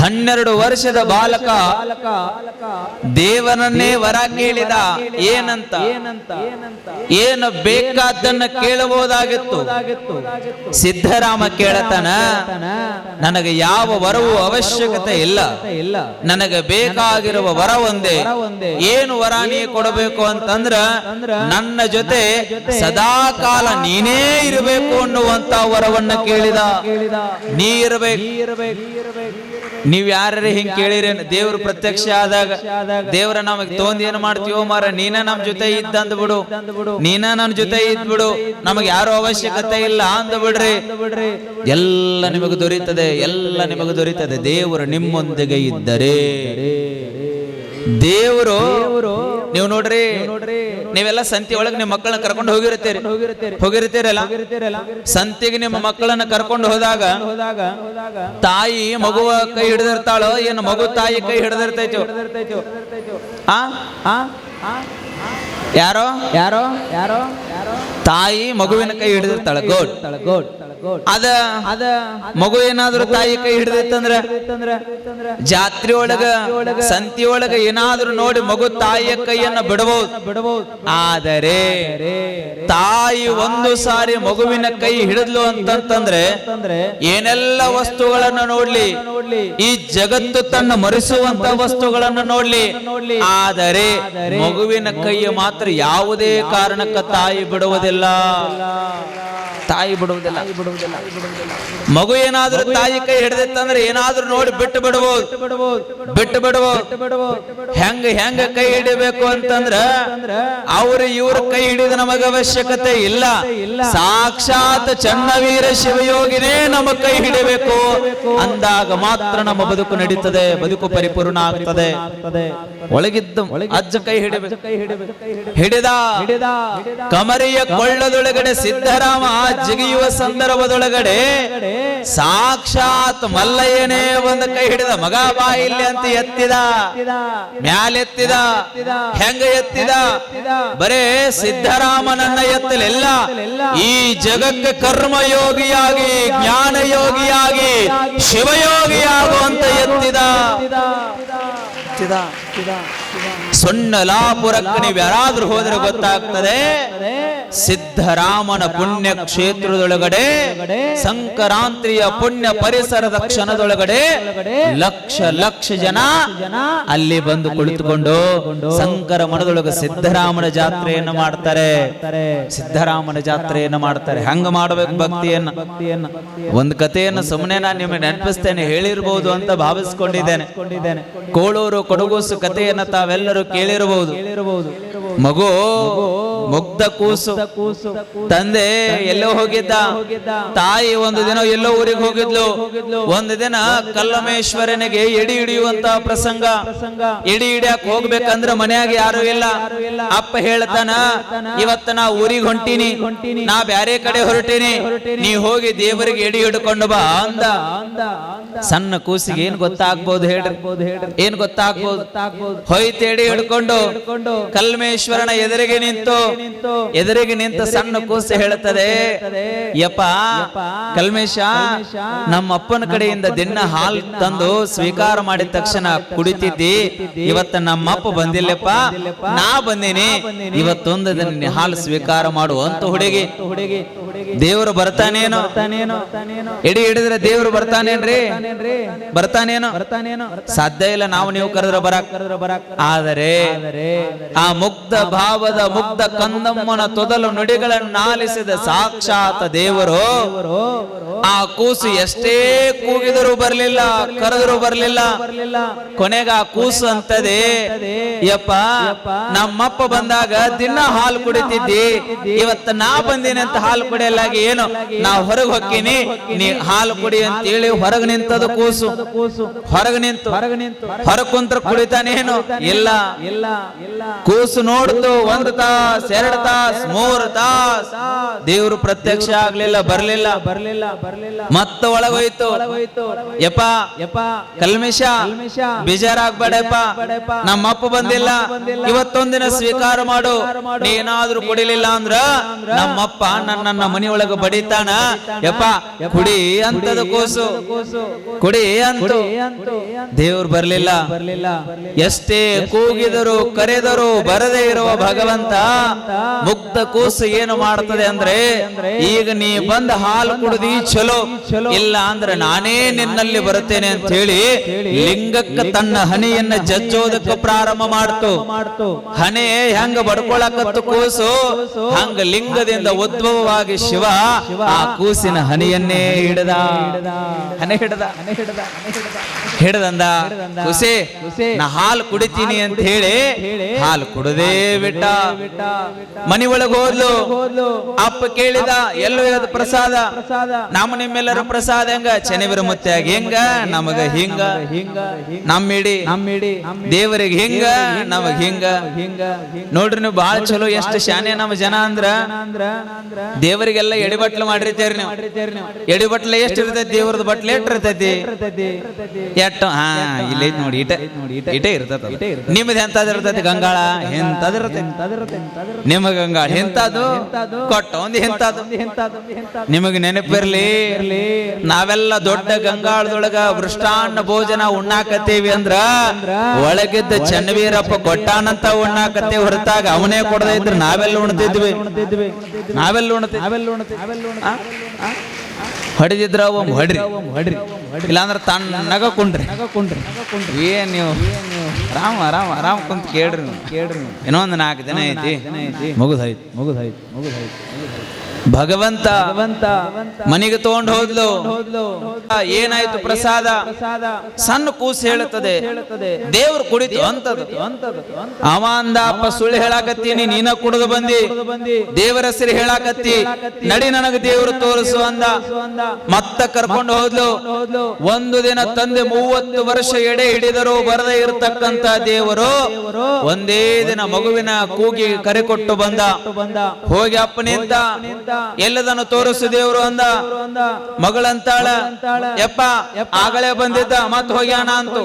ಹನ್ನೆರಡು ವರ್ಷದ ಬಾಲಕ ದೇವನನ್ನೇ ವರ ಕೇಳಿದ ಏನಂತ? ಏನು ಬೇಕಾದ್ದನ್ನ ಕೇಳಬಹುದಾಗಿತ್ತು? ಸಿದ್ಧರಾಮ ಕೇಳತನ, ನನಗೆ ಯಾವ ವರವೂ ಅವಶ್ಯಕತೆ ಇಲ್ಲ. ನನಗೆ ಬೇಕಾಗಿರುವ ವರ ಒಂದೇ. ಏನು ವರ ನೀ ಕೊಡಬೇಕು ಅಂತಂದ್ರ ನನ್ನ ಜೊತೆ ಸದಾ ಕಾಲ ನೀನೇ ಇರಬೇಕು ಅನ್ನುವಂತ ವರವನ್ನ ಕೇಳಿದ. ನೀ ಇರಬೇಕು. ನೀವ್ ಯಾರ ಹಿಂಗ್ ಕೇಳಿರಿ ದೇವ್ರ ಪ್ರತ್ಯಕ್ಷ ಆದಾಗ ದೇವ್ರ ನಮಗ್ ತೋಂದ್ ಏನ್ ಮಾಡ್ತೀವೋ ಮಾರ ನೀನ ನಮ್ ಜೊತೆ ಇದ್ದಂದ್ ಬಿಡು. ನೀನ ನನ್ ಜೊತೆ ಇದ್ ಬಿಡು. ನಮಗ್ ಯಾರು ಅವಶ್ಯಕತೆ ಇಲ್ಲ ಅಂದ ಬಿಡ್ರಿ. ಎಲ್ಲ ನಿಮಗೆ ದೊರೀತದೆ ಎಲ್ಲ ನಿಮಗೆ ದೊರೀತದೆ. ದೇವರು ನಿಮ್ಮೊಂದಿಗೆ ಇದ್ದರೆ. ದೇವರು ನೀವು ನೋಡ್ರಿ. ನೀವೆಲ್ಲ ಸಂತಿ ಒಳಗೆ ನಿಮ್ಮ ಮಕ್ಕಳನ್ನ ಕರ್ಕೊಂಡು ಹೋಗಿರುತ್ತೀರಿ. ಹೋಗಿರ್ತೀರಲ್ಲ ಸಂತಿಗೆ ನಿಮ್ಮ ಮಕ್ಕಳನ್ನ ಕರ್ಕೊಂಡು ಹೋದಾಗ ತಾಯಿ ಮಗುವ ಕೈ ಹಿಡಿದಿರ್ತಾಳೋ, ಏನು ಮಗು ತಾಯಿ ಕೈ ಹಿಡಿದಿರ್ತೈತೋ? ಯಾರೋ ಯಾರೋ? ಯಾರೋ ತಾಯಿ ಮಗುವಿನ ಕೈ ಹಿಡಿದಿರ್ತಾಳ. ಗೋಡ್ ಗೋಡ್ ಅದ ಅದ ಮಗು ಏನಾದ್ರೂ ತಾಯಿ ಕೈ ಹಿಡಿದಿತ್ತಂದ್ರ ಜಾತ್ರೆ ಒಳಗ ಸಂತಿ ಒಳಗ ಏನಾದ್ರೂ ನೋಡಿ ಮಗು ತಾಯಿಯ ಕೈಯನ್ನ ಬಿಡಬಹುದು. ಬಿಡಬಹುದು. ಆದರೆ ತಾಯಿ ಒಂದು ಸಾರಿ ಮಗುವಿನ ಕೈ ಹಿಡಿದ್ಲು ಅಂತಂತಂದ್ರೆ ಏನೆಲ್ಲ ವಸ್ತುಗಳನ್ನ ನೋಡ್ಲಿ ಈ ಜಗತ್ತು ತನ್ನ ಮರೆಸುವಂತ ವಸ್ತುಗಳನ್ನು ನೋಡ್ಲಿ. ಆದರೆ ಮಗುವಿನ ಕೈಯ ಮಾತ್ರ ಯಾವುದೇ ಕಾರಣಕ್ಕ ತಾಯಿ ಬಿಡುವುದಿಲ್ಲ. ತಾಯಿ ಬಿಡುವುದಿಲ್ಲ. ಮಗು ಏನಾದ್ರೂ ತಾಯಿ ಕೈ ಹಿಡಿದಿತ್ತಂದ್ರೆ ಏನಾದ್ರೂ ನೋಡಿ ಬಿಟ್ಟು ಬಿಡಬಹುದು ಬಿಟ್ಟು ಬಿಡಬಹುದು ಹೆಂಗ ಹೆಂಗ ಕೈ ಹಿಡಿಬೇಕು ಅಂತಂದ್ರ ಅವ್ರ ಇವ್ರ ಕೈ ಹಿಡಿದ ನಮಗ ಅವಶ್ಯಕತೆ ಇಲ್ಲ. ಸಾಕ್ಷಾತ್ ಚನ್ನವೀರ ಶಿವಯೋಗಿನೇ ನಮ್ಮ ಕೈ ಹಿಡಿಬೇಕು. ಅಂದಾಗ ಮಾತ್ರ ನಮ್ಮ ಬದುಕು ನಡೀತದೆ. ಬದುಕು ಪರಿಪೂರ್ಣ ಆಗ್ತದೆ. ಒಳಗಿದ್ದು ಅಜ್ಜ ಕೈ ಹಿಡಿಬೇಕು. ಹಿಡಿದ. ಕಮರಿಯ ಕೊಳ್ಳದೊಳಗಡೆ ಸಿದ್ಧರಾಮ ಜಿಗಿಯುವ ಸಂದರ್ಭದೊಳಗಡೆ ಸಾಕ್ಷಾತ್ ಮಲ್ಲಯ್ಯನೇ ಒಂದು ಕೈ ಹಿಡಿದ ಮಗ ಬಾ ಇಲ್ಲಿ ಅಂತ ಎತ್ತಿದ ಮ್ಯಾಲೆತ್ತಿದ ಹೆಂಗ ಎತ್ತಿದ, ಬರೇ ಸಿದ್ದರಾಮನನ್ನ ಎತ್ತಲಿಲ್ಲ ಈ ಜಗಕ್ಕೆ ಕರ್ಮಯೋಗಿಯಾಗಿ ಜ್ಞಾನ ಯೋಗಿಯಾಗಿ ಶಿವಯೋಗಿಯಾಗುವಂತ ಎತ್ತಿದ. ಸೊನ್ನಲಾಪುರಕ್ಕೆ ನೀವು ಯಾರಾದ್ರೂ ಹೋದ್ರೆ ಗೊತ್ತಾಗ್ತದೆ. ಸಿದ್ಧರಾಮನ ಪುಣ್ಯ ಕ್ಷೇತ್ರದೊಳಗಡೆ ಸಂಕ್ರಾಂತಿಯ ಪುಣ್ಯ ಪರಿಸರದ ಕ್ಷಣದೊಳಗಡೆ ಲಕ್ಷ ಲಕ್ಷ ಜನ ಅಲ್ಲಿ ಬಂದು ಕುಳಿತುಕೊಂಡು ಸಂಕರ ಮನದೊಳಗೆ ಸಿದ್ಧರಾಮನ ಜಾತ್ರೆಯನ್ನು ಮಾಡ್ತಾರೆ. ಸಿದ್ಧರಾಮನ ಜಾತ್ರೆಯನ್ನು ಮಾಡ್ತಾರೆ. ಹಂಗ ಮಾಡಬೇಕು ಭಕ್ತಿಯನ್ನ. ಒಂದು ಕಥೆಯನ್ನು ಸುಮ್ಮನೆ ನಾನು ನಿಮಗೆ ನೆನಪಿಸ್ತೇನೆ, ಹೇಳಿರ್ಬೋದು ಅಂತ ಭಾವಿಸ್ಕೊಂಡಿದ್ದೇನೆ. ಕೋಳೂರು ಕೊಡಗೂಸು ಕಥೆಯನ್ನು ತಾವೆಲ್ಲರೂ ಕೇಳಿರಬಹುದು. ಮಗು, ಮುಗ್ಧ ಕೂಸು. ತಂದೆ, ಎಲ್ಲೋ ಹೋಗಿದ್ದ. ತಾಯಿ ಒಂದು ದಿನ ಎಲ್ಲೋ ಊರಿಗೆ ಹೋಗಿದ್ಲು. ಒಂದು ದಿನ ಕಲ್ಲಮೇಶ್ವರನಿಗೆ ಎಡಿ ಹಿಡಿಯುವಂತ ಪ್ರಸಂಗ. ಎಡಿ ಹಿಡಿಯಕ್ ಹೋಗ್ಬೇಕಂದ್ರ ಮನೆಯಾಗ ಯಾರು ಇಲ್ಲ. ಅಪ್ಪ ಹೇಳ್ತಾನ, ಇವತ್ತ ನಾ ಊರಿಗೆ ಹೊಂಟೀನಿ. ನಾ ಬ್ಯಾರೆ ಕಡೆ ಹೊರಟೀನಿ. ನೀ ಹೋಗಿ ದೇವರಿಗೆ ಎಡಿ ಹಿಡ್ಕೊಂಡು ಬಾ ಅಂದ. ಸಣ್ಣ ಕೂಸಿಗೆ ಏನ್ ಗೊತ್ತಾಗ್ಬೋದು ಹೇಳ್ರಿ. ಏನ್ ಗೊತ್ತಾಗ್ಬೋದು? ಹೋಯ್ತು, ಎಡಿ ಹಿಡ್ಕೊಂಡು. ಕಲ್ಮೇಶ್ವರನ ಎದುರಿಗೆ ನಿಂತು ಎದುರಿಗೆ ನಿಂತ ಸಣ್ಣ ಕೂಸು ಹೇಳುತ್ತದೆ ಯಪ್ಪ ಕಲ್ಮೇಶ ನಮ್ಮ ಅಪ್ಪನ ಕಡೆಯಿಂದ ದಿನ ಹಾಲ್ ತಂದು ಸ್ವೀಕಾರ ಮಾಡಿದ ತಕ್ಷಣ ಕುಡಿತಿದ್ದಿ ಇವತ್ತ ನಮ್ಮಪ್ಪ ಬಂದಿಲ್ಲಪ್ಪ ನಾ ಬಂದಿನಿ ಇವತ್ತೊಂದು ದಿನ ಹಾಲು ಸ್ವೀಕಾರ ಮಾಡು ಅಂತ ಹುಡುಗಿ. ದೇವರು ಬರ್ತಾನೇನೋ? ಎಡಿ ಹಿಡಿದ್ರೆ ದೇವರು ಬರ್ತಾನೇನ್ರಿ? ಬರ್ತಾನೇನೋ? ಸಾಧ್ಯ ಇಲ್ಲ, ನಾವು ನೀವು ಕರೆದ್ರ ಬರಾಕ್. ಆದರೆ ಆ ಮುಕ್ತ ಭಾವದ ಮುಕ್ತ ಕಂದಮ್ಮನ ತೊದಲು ನುಡಿಗಳನ್ನು ಆಲಿಸಿದ ಸಾಕ್ಷಾತ್ ದೇವರು ಆ ಕೂಸು ಎಷ್ಟೇ ಕೂಗಿದರೂ ಬರಲಿಲ್ಲ, ಕರೆದ್ರು ಬರಲಿಲ್ಲ. ಕೊನೆಗ ಆ ಕೂಸು ಅಂತದೆ. ಯಪ್ಪ, ನಮ್ಮಪ್ಪ ಬಂದಾಗ ದಿನ ಹಾಲು ಕುಡಿತಿದ್ದಿ, ಇವತ್ತ ನಾ ಬಂದಿನಂತ ಹಾಲು ಹಾಲು ಕುಡಿಯಲಾಗಿ ಏನು? ನಾವು ಹೊರಗೆ ಹೊಕ್ಕೀನಿ. ನೀ ಹಾಲು ಕುಡಿ ಅಂತ ಹೇಳಿ ಹೊರಗೆ ನಿಂತದ ಕೂಸು. ಹೊರಗೆ ನಿಂತು. ಹೊರಗೆ ನಿಂತು ಹೊರಗೆ ಕುಂತ್ರ ಕುಡಿತಾನೇನು ಇಲ್ಲ ಇಲ್ಲ. ಕೂಸು ನೋಡ್ತು ಒಂದು ತಾಸ್, ಎರಡು ತಾಸ್, ಮೂರು ತಾಸ್. ದೇವ್ರು ಪ್ರತ್ಯಕ್ಷ ಆಗ್ಲಿಲ್ಲ, ಬರ್ಲಿಲ್ಲ. ಬರ್ಲಿಲ್ಲ ಬರ್ಲಿಲ್ಲ ಮತ್ತ ಒಳಗೋಯ್ತು. ಯಪ್ಪ ಯಪ್ಪ, ಕಲ್ಮೇಶ, ಬೇಜಾರಾಗ್ಬೇಡಪ್ಪ. ನಮ್ಮಪ್ಪ ಬಂದಿಲ್ಲ. ಇವತ್ತೊಂದಿನ ಸ್ವೀಕಾರ ಮಾಡು. ನೀನಾದ್ರೂ ಕುಡಿಲಿಲ್ಲ ಅಂದ್ರ ನಮ್ಮಪ್ಪ ನನ್ನನ್ನ ಮನಿ ಒಳಗ ಬಡಿತಾನ? ಯಪ್ಪ ಕುಡಿ ಅಂತದ ಕೂಸು. ಕುಡಿ ಅಂತ. ದೇವ್ರು ಬರ್ಲಿಲ್ಲ. ಎಷ್ಟೇ ಕೂಗಿದರು ಕರೆದರು ಬರದೇ ಇರುವ ಭಗವಂತ ಮುಕ್ತ ಕೂಸು ಏನು ಮಾಡ್ತದೆ ಅಂದ್ರೆ ಈಗ ನೀ ಬಂದ ಹಾಲು ಕುಡಿದಿ ಚಲೋ. ಇಲ್ಲ ಅಂದ್ರೆ ನಾನೇ ನಿನ್ನಲ್ಲಿ ಬರುತ್ತೇನೆ ಅಂತ ಹೇಳಿ ಲಿಂಗಕ್ಕ ತನ್ನ ಹನಿಯನ್ನ ಜಜ್ಜೋದಕ್ಕೆ ಪ್ರಾರಂಭ ಮಾಡ್ತು. ಮಾಡ್ತು. ಹಣೆ ಹೆಂಗ ಬಡ್ಕೊಳಕತ್ತು ಕೂಸು? ಹಂಗ ಲಿಂಗದಿಂದ ಉದ್ಭವವಾಗಿ ಶಿವ ಆ ಕೂಸಿನ ಹನಿಯನ್ನೇ ಹಿಡದ. ಹನೆ ಹಿಡದ. ಹಿಡದಂದ ಕುಸಿ ನಾ ಹಾಲು ಕುಡಿತೀನಿ ಅಂತ ಹೇಳಿ ಹಾಲು ಕುಡದೇ ಬಿಟ್ಟ. ಮನಿ ಒಳಗ್ ಹೋದ್ಲು. ಅಪ್ಪ ಕೇಳಿದ ಎಲ್ಲೋ ಇರೋದು ಪ್ರಸಾದ. ನಮ್ಮ ನಿಮ್ಮೆಲ್ಲರ ಪ್ರಸಾದ ಹೆಂಗ? ಚೆನ್ನಿಬರ ಮುತ್ಯಾಗ ಹೆಂಗ? ನಮಗ ಹಿಂಗ? ನಮ್ಮಿಡಿ. ನಮ್ಮಿಡಿ. ದೇವರಿಗೆ ಹಿಂಗ. ನಮಗ ಹಿಂಗ. ಹಿಂಗ. ನೋಡ್ರಿ ನೀವು ಬಹಳ ಚಲೋ ಎಷ್ಟು ಶಾನೆ ನಮ್ಮ ಜನ ಅಂದ್ರ. ಅಂದ್ರ. ದೇವರಿಗೆಲ್ಲ ಎಡಿಬಟ್ಲು ಮಾಡಿರ್ತೇವ್ರಿ ನೀವು. ಎಡಿಬಟ್ಲೆ ಎಷ್ಟು ಇರ್ತೈತಿ? ದೇವ್ರದ್ದು ಬಟ್ಲೆ ಎಷ್ಟು ಇರ್ತೈತಿ? ಎಷ್ಟು? ಹಾ, ಇಲ್ಲಿ ನೋಡಿ ಇಟ ಇಟೇ ಇರ್ತದ ನಿಮ್ದು ಎಂತದ್ ಇರ್ತೈತಿ ಗಂಗಾಳ? ಎಂತದ್ ಇರ್ತೈತಿ. ನಿಮ್ಮ ಗಂಗಾಳ ಎಂತದು ಕೊಟ್ಟ, ಒಂದು ಎಂತದು ನಿಮಗೆ ನೆನಪಿರ್ಲಿ, ನಾವೆಲ್ಲ ದೊಡ್ಡ ಗಂಗಾಳದೊಳಗ ವೃಷ್ಟಾನ್ನ ಭೋಜನ ಉಣ್ಣಾಕತ್ತೇವಿ ಅಂದ್ರ ಒಳಗಿದ್ದ ಚನ್ನವೀರಪ್ಪ ಕೊಟ್ಟಾನಂತ ಉಣ್ಣಾಕತ್ತೇವಿ ಹೊರತಾಗ ಅವನೇ ಕೊಡದೇ ಇದ್ರ ನಾವೆಲ್ಲ ಉಣ್ತಿದ್ವಿ. ನಾವೆಲ್ಲ ಉಣ್ತಿದ್ವಿ. ಒಮ್ಮೆ? ಹೊಡಿದಿದ್ರ ಅವ ಹೊಡ್ರಿ. ಹೊಡ್ರಿ. ಇಲ್ಲಾಂದ್ರೆ ತಣ್ಣಗ ಕುಂಡ್ರಿ. ಕುಂಡ್ರಿ. ಏನ್ ನೀವು? ರಾಮ ರಾಮ ಆರಾಮ್ ಕುಂತ ಕೇಳ್ರಿ ನೀವು. ಕೇಳ್ರಿ ಇನ್ನೊಂದ್ ನಾಲ್ಕು ದಿನ ಐತಿ. ಮುಗುದಾಯ್ತು ಮುಗುದಾಯ್ತು ಭಗವಂತ ಭಗವಂತ ಮನೆಗೆ ತಗೊಂಡು ಹೋದ್ಲು. ಏನಾಯ್ತು ಪ್ರಸಾದ? ಸಣ್ಣ ಕೂಸು ಹೇಳುತ್ತದೆ. ದೇವ್ರು ಕುಡಿತು ಅಂತದ್ದು. ಅವಾಂದ ಅಪ್ಪ ಸುಳ್ಳು ಹೇಳಾಕತ್ತೀನಿ, ನೀನ ಕುಡಿದು ಬಂದಿ. ದೇವರ ಹೆಸರು ಹೇಳಾಕತ್ತಿ. ನಡಿ ನನಗ ದೇವರು ತೋರಿಸು ಅಂದ. ಮತ್ತ ಕರ್ಕೊಂಡು ಹೋದ್ಲು. ಒಂದು ದಿನ ತಂದೆ ಮೂವತ್ತು ವರ್ಷ ಎಡೆ ಹಿಡಿದರು ಬರದೇ ಇರತಕ್ಕಂತ ದೇವರು ಒಂದೇ ದಿನ ಮಗುವಿನ ಕೂಗಿ ಕರೆ ಕೊಟ್ಟು ಬಂದ ಬಂದ. ಹೋಗಿ ಅಪ್ಪ ನಿಂತ. ಎಲ್ಲದನ್ನು ತೋರಿಸು ದೇವ್ರು ಅಂದ. ಮಗಳಂತಾಳ. ಯಪ್ಪ ಆಗಲೇ ಬಂದಿದ್ದ ಮತ್ ಹೋಗ್ಯಾನ ಅಂತು.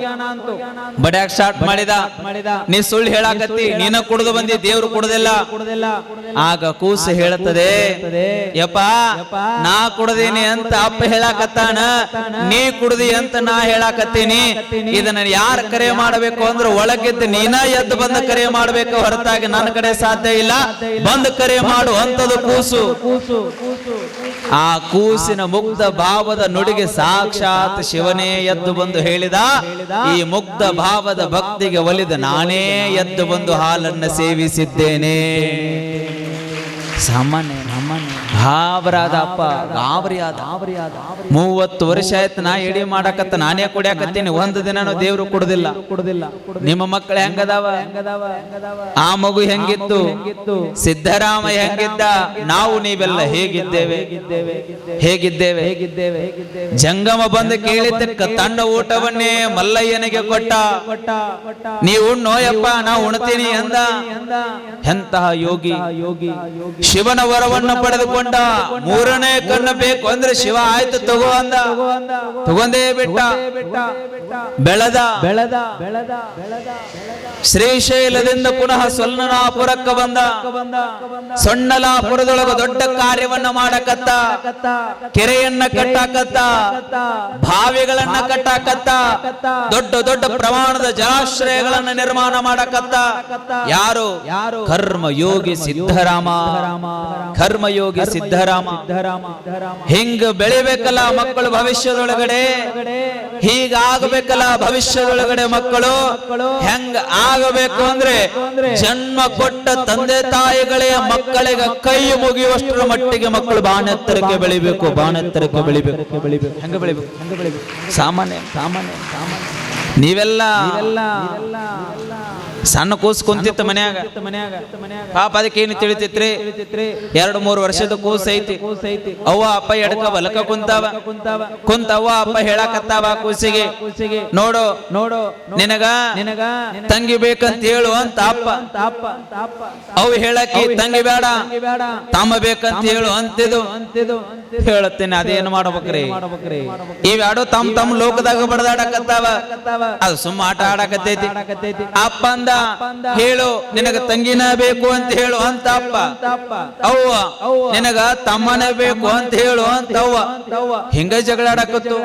ಬಡ್ಯಾಕ್ ಸ್ಟಾರ್ಟ್ ಮಾಡಿದ. ನೀ ಸುಳ್ಳು ಹೇಳಾಕತ್ತಿ ನೀನ ಕುಡಿದು ಬಂದಿ ದೇವ್ರು ಕುಡ್ದಿಲ್ಲ. ಕುಡ್ದಿಲ್ಲ ಆಗ ಕೂಸು ಹೇಳುತ್ತದೆ ಯಪ್ಪ ನಾ ಕುಡ್ದೀನಿ ಅಂತ ಅಪ್ಪ ಹೇಳಾಕತ್ತಾನ. ನೀ ಕುಡ್ದಿ ಅಂತ ನಾ ಹೇಳಾಕತ್ತೀನಿ. ಇದನ್ನ ಯಾರ ಕರೆ ಮಾಡಬೇಕು ಅಂದ್ರೆ ಒಳಗಿದ್ದ ನೀನ ಎದ್ದು ಬಂದ ಕರೆ ಮಾಡಬೇಕು ಹೊರತಾಗಿ ನನ್ನ ಕಡೆ ಸಾಧ್ಯ ಇಲ್ಲ. ಬಂದು ಕರೆ ಮಾಡು ಅಂತದು ಕೂಸು. ಕೂಸು. ಆ ಕೂಸಿನ ಮುಗ್ಧ ಭಾವದ ನುಡಿಗೆ ಸಾಕ್ಷಾತ್ ಶಿವನೇ ಎದ್ದು ಬಂದು ಹೇಳಿದ ಈ ಮುಗ್ಧ ಭಾವದ ಭಕ್ತಿಗೆ ಒಲಿದ ನಾನೇ ಎದ್ದು ಬಂದು ಹಾಲನ್ನು ಸೇವಿಸಿದ್ದೇನೆ. ಸಾಮಾನ್ಯ ಗಾಬರಾದ ಅಪ್ಪ. ಗಾಬರಿ ಆದ ಮೂವತ್ತು ವರ್ಷ ಆಯ್ತು ನಾ ಇಡಿ ಮಾಡಕತ್ತ ನಾನೇ ಕುಡಿಯಾಕತ್ತೀನಿ. ಒಂದು ದಿನನೂ ದೇವ್ರು ಕುಡುದಿಲ್ಲ. ಕುಡುದಿಲ್ಲ. ನಿಮ್ಮ ಮಕ್ಕಳು ಹೆಂಗದಾವ? ಆ ಮಗು ಹೆಂಗಿತ್ತು? ಸಿದ್ದರಾಮ ಹೆಂಗಿದ್ದ? ನಾವು ನೀವೆಲ್ಲ ಹೇಗಿದ್ದೇವೆ? ಹೇಗಿದ್ದೇವೆ? ಹೇಗಿದ್ದೇವೆ? ಜಂಗಮ ಬಂದು ಕೇಳಿದ್ದಕ್ಕ ತಣ್ಣ ಊಟವನ್ನೇ ಮಲ್ಲಯ್ಯನಿಗೆ ಕೊಟ್ಟ. ನೀವು ಉಣ್ಣೋಯಪ್ಪ ನಾ ಉಣ್ತೀನಿ ಎಂದ ಎಂತಹ ಯೋಗಿ ಯೋಗಿ. ಶಿವನ ವರವನ್ನು ಪಡೆದುಕೊಂಡ. ಮೂರನೇ ಕಣ್ಣು ಬೇಕು ಅಂದ್ರೆ ಶಿವ ಆಯ್ತು ತಗೋ ಅಂದ. ತಗೊಂಡೇ ಬೆಟ್ಟ. ಬೆಳೆದ. ಬೆಳೆದ. ಬೆಳೆದ. ಬೆಳೆದ. ಶ್ರೀಶೈಲದಿಂದ ಪುನಃ ಸೊಲ್ಲನಾಪುರಕ್ಕ ಬಂದ. ಸೊಣ್ಣಲಾಪುರದೊಳಗ ದೊಡ್ಡ ಕಾರ್ಯವನ್ನ ಮಾಡಕತ್ತ. ಕೆರೆಯನ್ನ ಕಟ್ಟಾಕತ್ತ. ಬಾವಿಗಳನ್ನ ಕಟ್ಟಾಕತ್ತ. ದೊಡ್ಡ ದೊಡ್ಡ ಪ್ರಮಾಣದ ಜಲಾಶ್ರಯಗಳನ್ನ ನಿರ್ಮಾಣ ಮಾಡಕತ್ತ. ಯಾರು? ಕರ್ಮ ಯೋಗಿ ಸಿದ್ಧರಾಮ. ರಾಮ ಕರ್ಮಯೋಗಿ ಸಿದ್ಧರಾಮ. ಹಿಂಗ ಬೆಳಿಬೇಕಲ್ಲ ಮಕ್ಕಳು ಭವಿಷ್ಯದೊಳಗಡೆ. ಹೀಗಾಗಬೇಕಲ್ಲ ಭವಿಷ್ಯದೊಳಗಡೆ ಮಕ್ಕಳು. ಹೆಂಗ ಆಗಬೇಕು ಅಂದ್ರೆ ಜನ್ಮ ಕೊಟ್ಟ ತಂದೆ ತಾಯಿಗಳೇ ಮಕ್ಕಳಿಗೆ ಕೈ ಮುಗಿಯುವಷ್ಟರ ಮಟ್ಟಿಗೆ ಮಕ್ಕಳು ಬಾಣೆತ್ತರಕ್ಕೆ ಬೆಳಿಬೇಕು ಬಾಣೆತ್ತರಕ್ಕೆ ಬೆಳಿಬೇಕು. ಬೆಳಿಬೇಕು ಹೆಂಗ ಬೆಳಿಬೇಕು? ಹೆಂಗ ಬೆಳಿಬೇಕು ಸಾಮಾನ್ಯ. ಸಾಮಾನ್ಯ ಸಾಮಾನ್ಯ ನೀವೆಲ್ಲ ಸಣ್ಣ ಕೂಸು ಕುಂತಿತ್ತು ಮನ್ಯಾಗ. ಪಾಪ ಅದಕ್ಕೆ ಏನು ತಿಳಿತೈತ್ರಿ ಎರಡು ಮೂರು ವರ್ಷದ ಕೂಸ್ ಐತಿ. ಕೂಸ್ ಐತಿ ಅವ್ವ ಅಪ್ಪ ಎಡಕ ಬಲಕ ಕುಂತಾವ? ಕುಂತಾವ ಕುಂತ ಅವ್ವ ಅಪ್ಪ ಹೇಳಕತ್ತಾವ ಕೂಸಿಗೆ? ಕೂಸಿಗೆ? ನೋಡು ನೋಡು ನಿನಗ ನಿನಗ ತಂಗಿ ಬೇಕಂತ ಹೇಳು ಅಂತ ಅಪ್ಪ. ಅವು ಹೇಳಕ್ಕೆ ತಂಗಿ ಬೇಡ. ತಮ್ಮ ಬೇಕಂತ ಹೇಳು ಅಂತಿದು ಅಂತಿದು ಹೇಳುತ್ತೇನೆ ಅದೇನು ಮಾಡ್ಬೇಕ್ರಿ? ಇವ್ಯಾಡೋ ತಮ್ ತಮ್ಮ ಲೋಕದಾಗ ಬಡದಾಡಕತ್ತಾವ. ಅದು ಸುಮ್ಮ ಆಟ ಆಡಕತ್ತೈತಿ. ಆಡಕತ್ತೈತಿ. ಅಪ್ಪ ಅಂದ ಹೇಳು, ನಿನಗ ತಂಗಿನ ಬೇಕು ಅಂತ ಹೇಳು ಅಂತ ಅಪ್ಪ ಅವ್ವ, ನಿನಗ ತಮ್ಮನ ಬೇಕು ಅಂತ ಹೇಳು ಅಂತ ಅವ್ವ ಹಿಂಗ ಜಗಳ ಆಡಕತ್ತು.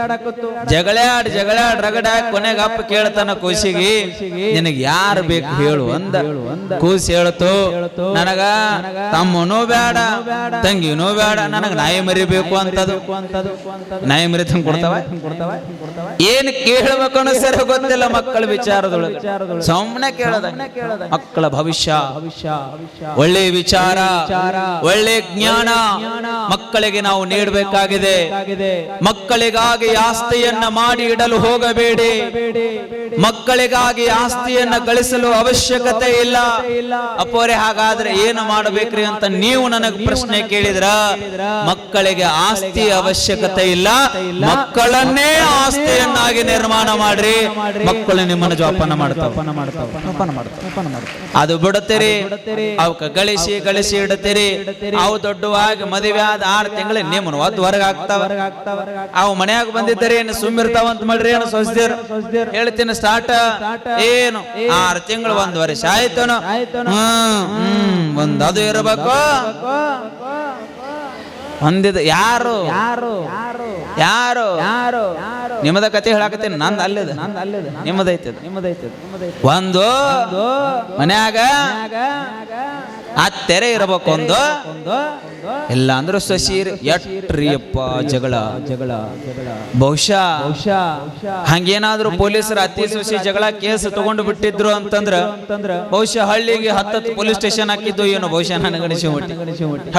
ಜಗಳಾಡ್ ಜಗಳಾಡ್ ರಗಡ ಕೊನೆಗ ಅಪ್ಪ ಕೇಳ್ತಾನ ಕೂಸಿಗೆ, ನಿನಗ್ ಯಾರು ಬೇಕು ಹೇಳು ಅಂದ. ಕೂಸಿ ಹೇಳ್ತು, ನನಗ ತಮ್ಮನೂ ಬೇಡ ತಂಗಿನೂ ಬೇಡ ನನಗ ನಾಯಿ ಮರಿಬೇಕು ಅಂತದು. ನಾಯಿ ಮರಿ ತಂಗ್ ಕೊಡ್ತಾವ? ಏನ್ ಕೇಳ್ಬೇಕು ಸರಿ ಗೊತ್ತಿಲ್ಲ ಮಕ್ಕಳ ವಿಚಾರದೊಳಗೆ. ಸುಮ್ಮನೆ ಕೇಳದ ಮಕ್ಕಳ ಭವಿಷ್ಯ ಒಳ್ಳೆ ವಿಚಾರ ಒಳ್ಳೆ ಜ್ಞಾನ ಮಕ್ಕಳಿಗೆ ನಾವು ನೀಡಬೇಕಾಗಿದೆ. ಮಕ್ಕಳಿಗಾಗಿ ಆಸ್ತಿಯನ್ನ ಮಾಡಿ ಇಡಲು ಹೋಗಬೇಡಿ. ಮಕ್ಕಳಿಗಾಗಿ ಆಸ್ತಿಯನ್ನ ಗಳಿಸಲು ಅವಶ್ಯಕತೆ ಇಲ್ಲ. ಅಪ್ಪೋರೆ ಹಾಗಾದ್ರೆ ಏನು ಮಾಡಬೇಕ್ರಿ ಅಂತ ನೀವು ನನಗೆ ಪ್ರಶ್ನೆ ಕೇಳಿದ್ರ? ಮಕ್ಕಳಿಗೆ ಆಸ್ತಿ ಅವಶ್ಯಕತೆ ಇಲ್ಲ. ಮಕ್ಕಳನ್ನೇ ಆಸ್ತಿಯನ್ನಾಗಿ ನಿರ್ಮಾಣ ಮಾಡ್ರಿ. ಮಕ್ಕಳು ನಿಮ್ಮನ್ನು ಜೋಪಾನ ಮಾಡ್ತಾವ ಮಾಡ್ತಾವ ಮಾಡುತ್ತೆ ಮಾಡುತ್ತೆ. ಅದು ಬಿಡುತ್ತೀರಿ ಅವಕ್ಕೆ ಗಳಿಸಿ ಗಳಿಸಿ ಇಡುತ್ತೀರಿ. ಅವು ದೊಡ್ಡವಾಗಿ ಮದುವೆ ಆದ ಆರು ತಿಂಗಳು ನಿಮ್ಮನ್ನು ಒದ್ದು ಹೊರಗೆ ಆಗ್ತಾವ ಅವು ಮನೆಯಾಗ ಬಂದಿದ್ದಾರೆ ಏನು ಸುಮ್ಮಿರ್ತಾವ ಅಂತ ಮಾಡ್ರಿ ಏನು ಸೊಸ್ದಿರ್? ಹೇಳ್ತೀನಿ ಸ್ಟಾರ್ಟ್. ಏನು? ಆರು ತಿಂಗಳು ಒಂದ್ ವರ್ಷ ಆಯ್ತನು? ಹ್ಮ್ ಒಂದ್ ಅದು ಇರಬೇಕು. ಒಂದಿದ ಯಾರು? ಯಾರು? ಯಾರು? ಯಾರು? ನಿಮ್ಮದ ಕತೆ ಹೇಳಾಕತ್ತೀನಿ. ನಂದ್ ಅಲ್ಲದ. ನಂದು ಅಲ್ಲಿದೆ ನಿಮ್ಮದೈತದ. ನಿಮ್ಮದೈತದ. ನಿಮ್ಮದೈತೆ ಒಂದು ಮನ್ಯಾಗ ಅತ್ತೆರೆ ಇರಬೇಕು ಒಂದು ಇಲ್ಲ ಅಂದ್ರೆ ಸೊಸೀರ್ ಎಟ್ರಿಯಪ್ಪ ಜಗಳ. ಜಗಳ ಜಗಳ ಬಹುಶಃ ಹಂಗೇನಾದ್ರೂ ಪೊಲೀಸರು ಅತಿ ಸೊಸಿ ಜಗಳ ಕೇಸ್ ತಗೊಂಡು ಬಿಟ್ಟಿದ್ರು ಅಂತಂದ್ರ ಬಹುಶಃ ಹಳ್ಳಿಗೆ ಹತ್ತತ್ತು ಪೊಲೀಸ್ ಸ್ಟೇಷನ್ ಹಾಕಿದ್ದು ಏನು? ಬಹುಶಃ ಹೊಟ್ಟಿ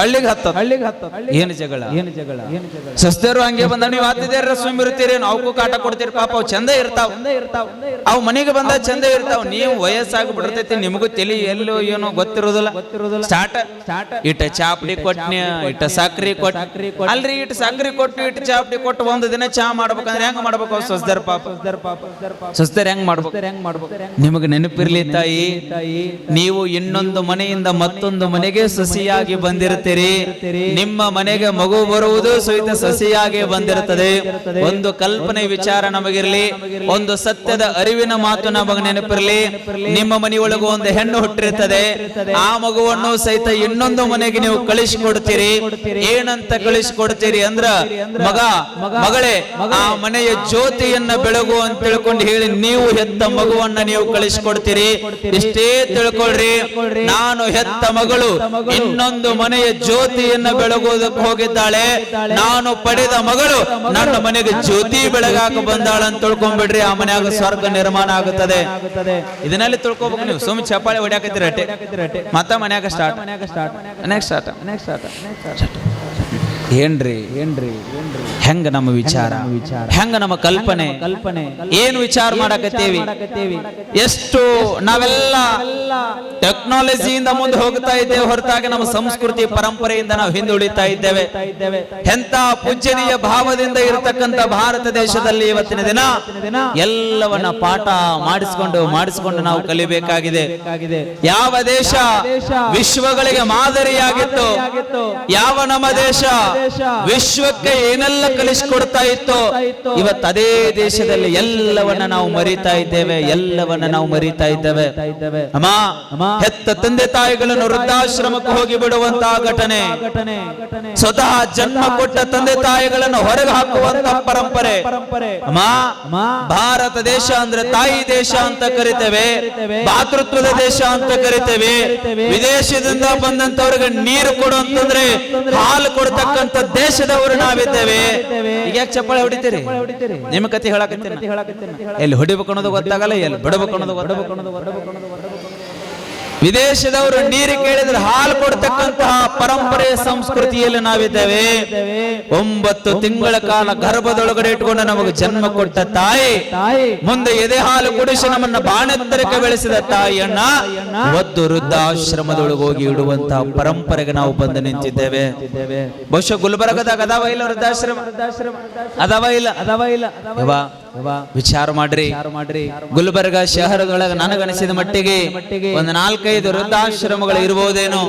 ಹಳ್ಳಿಗೆ ಹತ್ತ ಹಳ್ಳಿಗೆ ಹತ್ತ ಏನು ಜಗಳ? ಏನು ಜಗಳ ಸಸ್ತರು ಹಂಗೆ ಬಂದ, ನೀವು ಹತ್ತಿದ್ದೀರ ಸುಮ್ಮಿರ್ತೀರಿ ಅವಕ್ಕೂ ಕಾಟ ಕೊಡ್ತೀರಿ, ಪಾಪ ಅವು ಚಂದ ಇರ್ತಾವ. ಅವು ಮನೆಗೆ ಬಂದ ಚಂದ ಇರ್ತಾವ. ನೀವು ವಯಸ್ಸಾಗಿ ಬಿಡ್ತೈತಿ ನಿಮಗೂ ತಲಿ ಎಲ್ಲೋ ಏನೋ ಗೊತ್ತಿರೋದಿಲ್ಲ. ಸ್ಟಾರ್ಟ್ ಇಟ್ಟ ಚಾಪಡಿ ಕೊಟ್ನಿ ಇಟ್ಟ ಸಕ್ರಿ ಕೊಟ್ ಅಲ್ರಿ ಇಟ್ಟು ಸಕ್ರಿ ಕೊಟ್ಟು ಇಟ್ಟು ಚಾಪಡಿ ಕೊಟ್ಟು ಒಂದು ದಿನ ಚಾ ಮಾಡ್ಬೇಕಂದ್ರೆ ಹೆಂಗ್ ಮಾಡ್ಬೇಕು ಸಸ್ದರ್ ಪಾಪ? ಸಸ್ದರ್ ಹೆಂಗ್ ಮಾಡ್ಬೇಕು? ಹೆಂಗ್ ಮಾಡ್ಬೇಕು? ನಿಮಗೆ ನೆನಪಿರ್ಲಿ ತಾಯಿ ನೀವು ಇನ್ನೊಂದು ಮನೆಯಿಂದ ಮತ್ತೊಂದು ಮನೆಗೆ ಸಸಿಯಾಗಿ ಬಂದಿರ್ತೀರಿ ನಿಮ್ಮ ಮನೆಗೆ ಮಗು ಬರುವುದು ಸಹಿತ ಸಸಿಯಾಗಿ ಬಂದಿರುತ್ತದೆ. ಒಂದು ಕಲ್ಪನೆ ವಿಚಾರ ನಮಗಿರ್ಲಿ ಒಂದು ಸತ್ಯದ ಅರಿವಿನ ಮಾತು ನಮಗೆ ನೆನಪಿರ್ಲಿ. ನಿಮ್ಮ ಮನೆಯೊಳಗೂ ಒಂದು ಹೆಣ್ಣು ಹುಟ್ಟಿರುತ್ತದೆ. ಆ ಮಗುವನ್ನು ಸಹಿತ ಇನ್ನೊಂದು ಮನೆಗೆ ನೀವು ಕಳಿಸಿಕೊಡ್ತೀರಿ. ಏನಂತ ಕಳಿಸಿಕೊಡ್ತೀರಿ ಅಂದ್ರ, ಮಗ, ಮಗಳೇ, ಆ ಮನೆಯ ಜ್ಯೋತಿಯನ್ನ ಬೆಳಗು ಅಂತ ತಿಳ್ಕೊಂಡು ಹೇಳಿ ನೀವು ಹೆತ್ತ ಮಗುವನ್ನ ನೀವು ಕಳಿಸಿಕೊಡ್ತೀರಿ. ಇಷ್ಟೇ ತಿಳ್ಕೊಳ್ರಿ, ನಾನು ಹೆತ್ತ ಮಗಳು ಇನ್ನೊಂದು ಮನೆಯ ಜ್ಯೋತಿಯನ್ನ ಬೆಳಗುವುದಕ್ಕೆ ಹೋಗಿದ್ದಾಳೆ. ನಾನು ಪಡೆದ ಮಗಳು ನನ್ನ ಮನೆಗೆ ಜ್ಯೋತಿ ಬೆಳಗಾಕ ಬಂದಾಳ ಅಂತ ತಿಳ್ಕೊಂಡ್ಬಿಡ್ರಿ, ಆ ಮನೆಯಾಗ ಸ್ವರ್ಗ ನಿರ್ಮಾಣ ಆಗುತ್ತದೆ. ಇದನ್ನಲ್ಲಿ ತಿಳ್ಕೊಬೇಕು ನೀವು. ಸುಮ್ ಚಪ್ಪಾಳೆ ಹೊಡ್ಯಾಕತ್ತೀರಿ ಅಟ್ಟೆ. ರಟೆ ಮತ್ತ ಮನ್ಯಾಗ ಸ್ಟಾರ್ಟ್ ಮನ್ಯಾಗ start next start next start next start ಏನ್ರಿ? ಏನ್ರಿ ಹೆಂಗ ನಮ್ಮ ವಿಚಾರ. ಹೆಂಗ ನಮ್ಮ ಕಲ್ಪನೆ? ಕಲ್ಪನೆ ಏನು ವಿಚಾರ ಮಾಡಕತ್ತೀವಿ? ಎಷ್ಟು ನಾವೆಲ್ಲ ಟೆಕ್ನಾಲಜಿಯಿಂದ ಮುಂದೆ ಹೋಗ್ತಾ ಇದ್ದೇವೆ, ಹೊರತಾಗಿ ನಮ್ಮ ಸಂಸ್ಕೃತಿ ಪರಂಪರೆಯಿಂದ ನಾವು ಹಿಂದುಳಿತಾ ಇದ್ದೇವೆ. ಎಂತ ಪೂಜ್ಯನೀಯ ಭಾವದಿಂದ ಇರತಕ್ಕಂತ ಭಾರತ ದೇಶದಲ್ಲಿ ಇವತ್ತಿನ ದಿನ ಎಲ್ಲವನ್ನ ಪಾಠ ಮಾಡಿಸಿಕೊಂಡು ಮಾಡಿಸಿಕೊಂಡು ನಾವು ಕಲಿಬೇಕಾಗಿದೆ. ಯಾವ ದೇಶ ವಿಶ್ವಗಳಿಗೆ ಮಾದರಿಯಾಗಿತ್ತು? ಯಾವ ನಮ್ಮ ದೇಶ ವಿಶ್ವಕ್ಕೆ ಏನೆಲ್ಲ ಕಲಿಸಿಕೊಡ್ತಾ ಇತ್ತು ಇವತ್ತು ಅದೇ ದೇಶದಲ್ಲಿ ಎಲ್ಲವನ್ನ ನಾವು ಮರಿತಾ ಇದ್ದೇವೆ ಎಲ್ಲವನ್ನ ನಾವು ಮರಿತಾ ಇದ್ದೇವೆ. ಅಮ್ಮ ಹೆತ್ತ ತಂದೆ ತಾಯಿಗಳನ್ನು ವೃದ್ಧಾಶ್ರಮಕ್ಕೆ ಹೋಗಿ ಬಿಡುವಂತಹ ಘಟನೆ. ಸ್ವತಃ ಜನ್ಮ ಕೊಟ್ಟ ತಂದೆ ತಾಯಿಗಳನ್ನು ಹೊರಗೆ ಹಾಕುವಂತ ಪರಂಪರೆ. ಅಮ್ಮ ಭಾರತ ದೇಶ ಅಂದ್ರೆ ತಾಯಿ ದೇಶ ಅಂತ ಕರಿತೇವೆ. ಭಾತೃತ್ವದ ದೇಶ ಅಂತ ಕರಿತೇವೆ. ವಿದೇಶದಿಂದ ಬಂದಂತವ್ರಿಗೆ ನೀರು ಕೊಡು ಅಂತಂದ್ರೆ ಹಾಲು ಕೊಡ್ತಕ್ಕಂತ ದೇಶದವರು ನಾವಿದ್ದೇವೆ. ಈಗ ಯಾಕೆ ಚಪ್ಪಾಳೆ ಹೊಡಿತೀರಿ? ನಿಮ್ಮ ಕತೆ ಹೇಳಕತ್ತೀನಿ. ಎಲ್ಲಿ ಹೊಡಿಬೇಕು ಅನ್ನೋದು ಗೊತ್ತಾಗಲ್ಲ, ಎಲ್ಲಿ ಬಿಡಬೇಕು ಅನ್ನೋದು ವಿದೇಶದವರು ನೀರು ಕೇಳಿದ್ರೆ ಹಾಲು ಕೊಡ್ತಕ್ಕಂತಹ ಪರಂಪರೆ ಸಂಸ್ಕೃತಿಯಲ್ಲಿ ನಾವಿದ್ದೇವೆ. ಒಂಬತ್ತು ತಿಂಗಳ ಕಾಲ ಗರ್ಭದೊಳಗಡೆ ಇಟ್ಕೊಂಡು ನಮಗೆ ಜನ್ಮ ಕೊಟ್ಟ ತಾಯಿ, ಮುಂದೆ ಎದೆ ಹಾಲು ಕುಡಿಸಿ ನಮ್ಮನ್ನ ಬಾಣೆತ್ತರಕ್ಕೆ ಬೆಳೆಸಿದ ತಾಯಿಯನ್ನ ಒದ್ದು ವೃದ್ಧಾಶ್ರಮದೊಳಗೆ ಹೋಗಿ ಇಡುವಂತಹ ಪರಂಪರೆಗೆ ನಾವು ಬಂದು ನಿಂತಿದ್ದೇವೆ. ಬಹುಶಃ ಗುಲ್ಬರ್ಗದಾಗ ಅದಾವ ಇಲ್ಲ ವೃದ್ಧಾಶ್ರಮ. ಅದಾವ ಇಲ್ಲ ಅದಾವ ಇಲ್ಲ ವಿಚಾರ ಮಾಡ್ರಿ. ಮಾಡ್ರಿ ಗುಲ್ಬರ್ಗ ಶಹರದೊಳಗೆ ನನಗನಿಸಿದ ಮಟ್ಟಿಗೆ ಒಂದು ನಾಲ್ಕೈದು ವೃದ್ಧಾಶ್ರಮಗಳು ಇರಬಹುದೇನೋ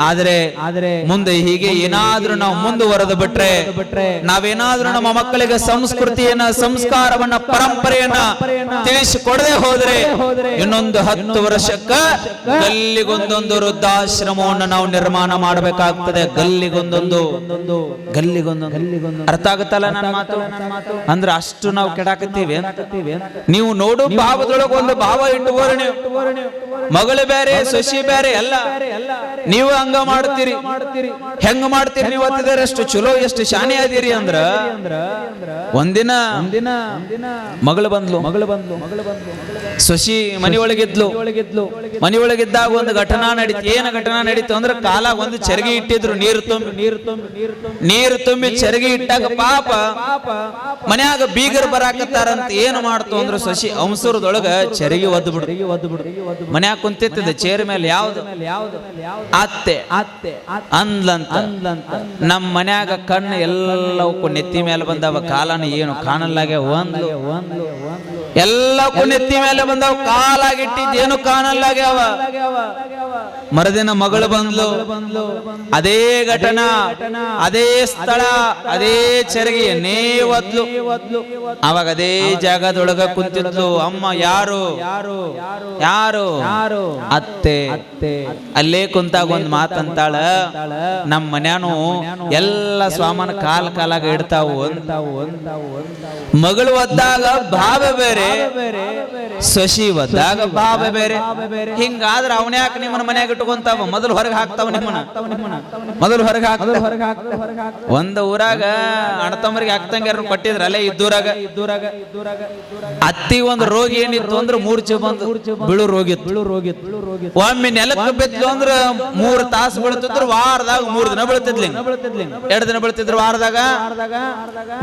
ಆದ್ರೆ ಆದ್ರೆ ಮುಂದೆ ಹೀಗೆ ಏನಾದ್ರೂ ನಾವು ಮುಂದುವರೆದು ಬಿಟ್ರೆ ಬಿಟ್ರೆ ನಾವೇನಾದ್ರೂ ನಮ್ಮ ಮಕ್ಕಳಿಗೆ ಸಂಸ್ಕೃತಿಯನ್ನ ಸಂಸ್ಕಾರವನ್ನ ಪರಂಪರೆಯನ್ನ ತಿಳಿಸಿ ಕೊಡದೆ ಹೋದ್ರೆ ಇನ್ನೊಂದು ಹತ್ತು ವರ್ಷಕ್ಕ ಗಲ್ಲಿಗೊಂದೊಂದು ವೃದ್ಧಾಶ್ರಮವನ್ನು ನಾವು ನಿರ್ಮಾಣ ಮಾಡಬೇಕಾಗ್ತದೆ. ಗಲ್ಲಿಗೊಂದೊಂದು. ಗಲ್ಲಿಗೊಂದೊಂದು. ಅರ್ಥ ಆಗುತ್ತಲ್ಲ ನನ್ನ ಮಾತು? ಅಂದ್ರೆ ಅಷ್ಟು ನಾವು ಕೆಡಾಕತ್ತೀವಿ ನೀವು ನೋಡು ಭಾವದೊಳಗೆ ಒಂದು ಭಾವ ಇಟ್ಟು ಮಗಳು ಬೇರೆ ಸಸಿ ಬೇರೆ ಎಲ್ಲ ನೀವು ಹಂಗ ಮಾಡ್ತೀರಿ. ಹೆಂಗ ಮಾಡ್ತೀರಿ. ನೀವು ಓದಿದರೆ ಎಷ್ಟು ಚಲೋ ಎಷ್ಟು ಶಾನೆ ಅದೀರಿ ಅಂದ್ರ ಒಂದಿನ ಒಂದಿನ ಮಗಳು ಬಂದ್ಲು. ಮಗಳು ಬಂದ್ಲು. ಮಗಳು ಬಂದ್ಲು. ಶಶಿ ಮನೆಯೊಳಗಿದ್ಲು. ಮನೆಯೊಳಗಿದ್ದಾಗ ಒಂದು ಘಟನಾ ನಡೀತು. ಏನ ಘಟನಾ ನಡೀತು ಅಂದ್ರೆ ಕಾಲ ಒಂದು ಚರಗಿ ಇಟ್ಟಿದ್ರು ನೀರು ತುಂಬಿ. ನೀರು ತುಂಬಿ ನೀರು ತುಂಬಿ. ನೀರು ತುಂಬಿ ಚರಗಿ ಇಟ್ಟಾಗ ಪಾಪ ಮನ್ಯಾಗ ಬೀಗರ್ ಬರಾಕತ್ತಾರಂತ ಏನು ಮಾಡ್ತು ಅಂದ್ರೆ ಸಸಿ? ಅಂಸುರದೊಳಗ ಚರಗಿ ಒದ್ದು ಬಿಡು ಮನ್ಯಾಗ ಬಿಡು ಕುಂತಿರ್ತದೆ ಚೇರ್ ಮೇಲೆ ಯಾವ್ದು? ಅತ್ತೆ. ಅತ್ತೆ. ಅಂದ್ಲಂತ. ನಮ್ಮ ಮನ್ಯಾಗ ಕಣ್ಣು ಎಲ್ಲವಕ್ಕೂ ನೆತ್ತಿ ಮೇಲೆ ಬಂದವ. ಕಾಲನ ಏನು ಕಾಣಲ್ಲಾಗೆ ಒಂದು ಎಲ್ಲಕ್ಕೂ ನೆತ್ತಿ ಮೇಲೆ ಬಂದವ. ಕಾಲಾಗಿಟ್ಟಿದ್ ಏನು ಕಾಣಲ್ಲಾಗ್ಯಾವ ಮರದಿನ ಮಗಳು ಬಂದ್ಲು. ಅದೇ ಘಟನಾ. ಅದೇ ಸ್ಥಳ. ಅದೇ ಚರಗಿ. ಒದ್ಲು ಅವಾಗ ಅದೇ ಜಾಗದೊಳಗ ಕುಂತಿದ್ಲು. ಅಮ್ಮ ಯಾರು? ಯಾರು? ಯಾರು? ಅತ್ತೆ ಅತ್ತೆ ಅಲ್ಲೇ ಕುಂತಾಗ ಒಂದ್ ಮಾತಂತಾಳ ನಮ್ಮ ಮನ್ಯಾನು ಎಲ್ಲ ಸ್ವಾಮನ ಕಾಲ್ ಕಾಲಾಗ ಇಡ್ತಾವು ಮಗಳು ಒದ್ದಾಗ ಭಾವ ಬೇರೆ ಶಶಿ ಒದ್ದಾಗ ಭಾವ ಬೇರೆ. ಹಿಂಗಾದ್ರ ಅವನ ಯಾಕೆ ನಿಮ್ಮನ ಮನ್ಯಾಗ ಇಟ್ಕೊಂತಾವ? ಮೊದಲು ಹೊರಗೆ ಹಾಕ್ತಾವ ನಿಮ್ಮನ ಮೊದಲು ಹೊರಗೆ ಹಾಕ್ತಾವ. ಒಂದ ಊರಾಗ ಅಣ್ಣತಮ್ಮರಿಗೆ ಹಾಕ್ತಂಗ್ಯಾರ ಕೊಟ್ಟಿದ್ರ ಅಲ್ಲೇ ಇದ್ದೂರಾಗ. ಇದ್ದೂರಾಗ ಅತ್ತಿ ಒಂದು ರೋಗಿ ಏನಿತ್ತು ಅಂದ್ರೆ ಮೂರ್ಛೆ ಬಂದು ಬಿಳು ರೋಗಿತ್ತು ಬಿಳು ರೋಗಿತ್ ಬಿಳು ರೋಗಿ ಒಮ್ಮೆ ನೆಲಕ್ಕೆ ಬಿತ್ತು ಅಂದ್ರ ಮೂರ್ ತಾಸು ಬೀಳ್ತಿದ್ರು ವಾರದಾಗ ಮೂರ್ ದಿನ ಬೀಳ್ತಿದ್ಲಿ ಎರಡ್ ದಿನ ಬೀಳ್ತಿದ್ರು ವಾರದಾಗ?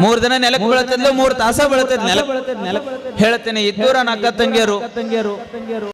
ಮೂರ್ ದಿನ ನೆಲಕ್ಕೆ ಬೀಳ್ತಿದ್ಲು ಮೂರ್ ತಾಸ ಬೀಳ್ತಿದ್ ನೆಲ ಹೇಳ್ತೀನಿ ಇದ್ದೂರ ನಕ್ಕ ತಂಗಿಯರು ತಂಗಿಯರು ತಂಗಿಯರು